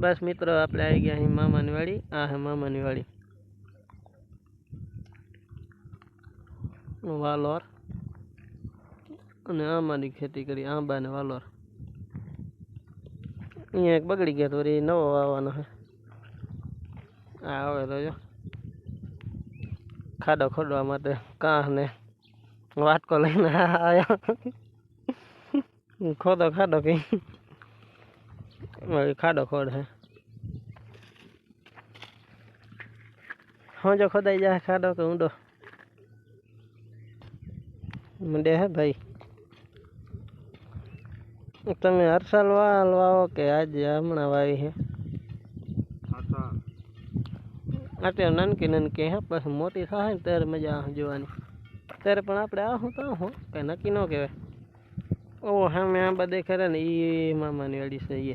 બસ મિત્રો, આપણે આવી ગયા અહીં મામાની વાડી આ હે મામાની વાડી વાલોર. અને આંબાની ખેતી કરી, આંબા ને વાલોર. અહીંયા એક બગડી ગયા તો વળી નવો વાવવાનો છે. આ આવે તો જો, ખાડો ખોદવા માટે કાં ને વાટકો લઈને આવ્યો. ખોદો ખાડો કઈ વળી ખાડો ખોડ હે હા જો ખોદાઈ જાય ખાડો કે ઊંડો? મંડે હે ભાઈ. તમે હર સાલ વાલ વાવો કે આજે હમણાં વાવી હે? અત્યારે નાનકી નાનકી હે પછી મોટી થાય ને ત્યારે મજા આવે જોવાની. ત્યારે પણ આપણે આવું તો આવું કઈ નક્કી ન કહેવાય. ઓહો આ બધે ખરે ને એ મામાની વાડી છે એ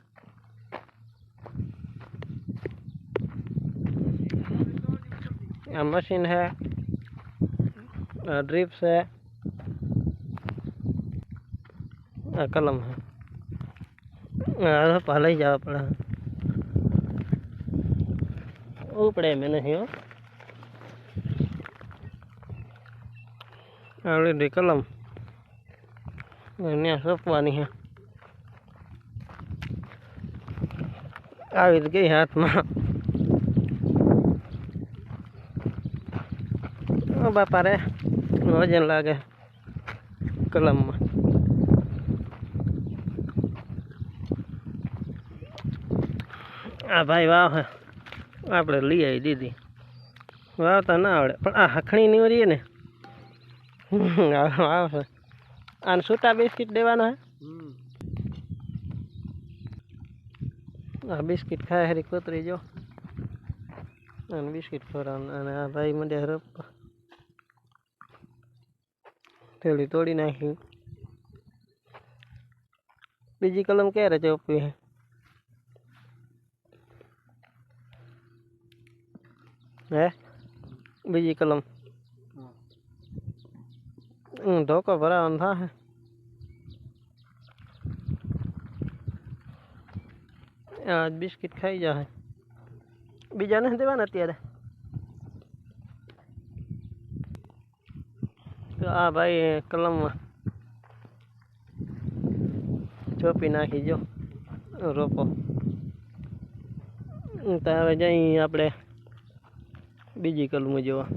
यहाँ मशीन है ड्रिप्स है आ, कलम है आ, पहले ही जावा पड़ा है ઉપડે મેં નહીં હો ઓલરેડી કલમ ત્યાં સોંપવાની છે આવી જ ગઈ હાથમાં બાપા રે વજન લાગે. કલમમાં. આ ભાઈ વાવ હે. આપણે લઈ આવી દીધી. વાવતા ના આવડે. પણ આ હખણી ની. રહીએ ને આવશે આને છૂટા બિસ્કિટ દેવાના હે? આ બિસ્કિટ ખાય હરી કોતરી જો. અને બિસ્કિટ ખવડાવવાનું. અને આ ભાઈ મંડ્યા રોપ થેલી તોડી નાખી. બીજી કલમ ક્યારે ચોપવી હે? બીજી કલમ. ધોકો ભરાવાનો હે આજ બિસ્કિટ ખાઈ જાય બીજા નથી દેવાના અત્યારે? તો આ ભાઈ કલમમાં ચોપી નાખી, જો, રોપો. તો હવે જઈ આપણે બીજી કલમો જોવા.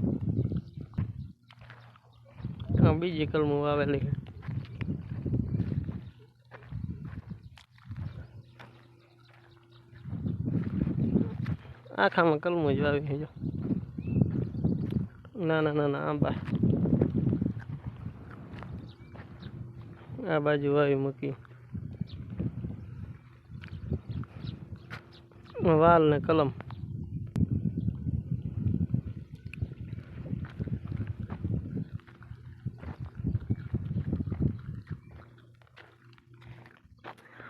બીજી કલમો આવેલી આખામાં કલમો જ વાવી ના ના ના ના આંબા. આ બાજુ વાવી મૂકી. વાલ ને કલમ.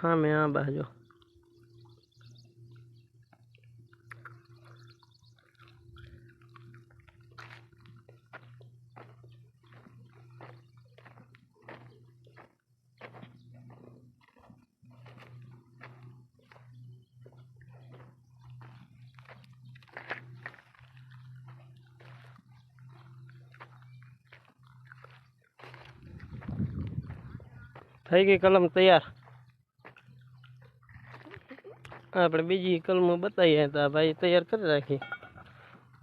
હા મેં આ બાજુ. થઈ ગઈ કલમ તૈયાર. આપણે બીજી કલમો બતાવીએ તો ભાઈ તૈયાર કરી રાખી.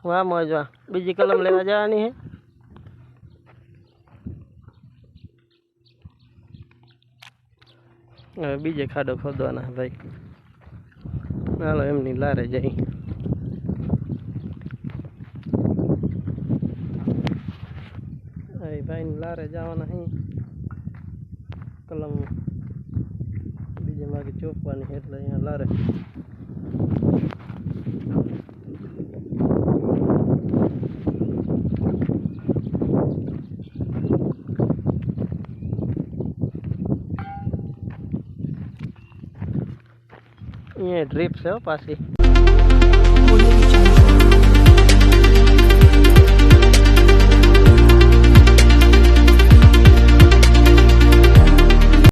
વાહ, મોજ બીજી કલમ લેવા જવાની હે? હવે બીજે ખાડો ખોદવાના ભાઈ. હાલો, એમની લારે જઈ. ભાઈ લારે જવાના અહીં કલમ બીજે માગે ચોપવાની એટલે અહીંયા લારે. અહીંયા ડ્રીપ છે પાછી.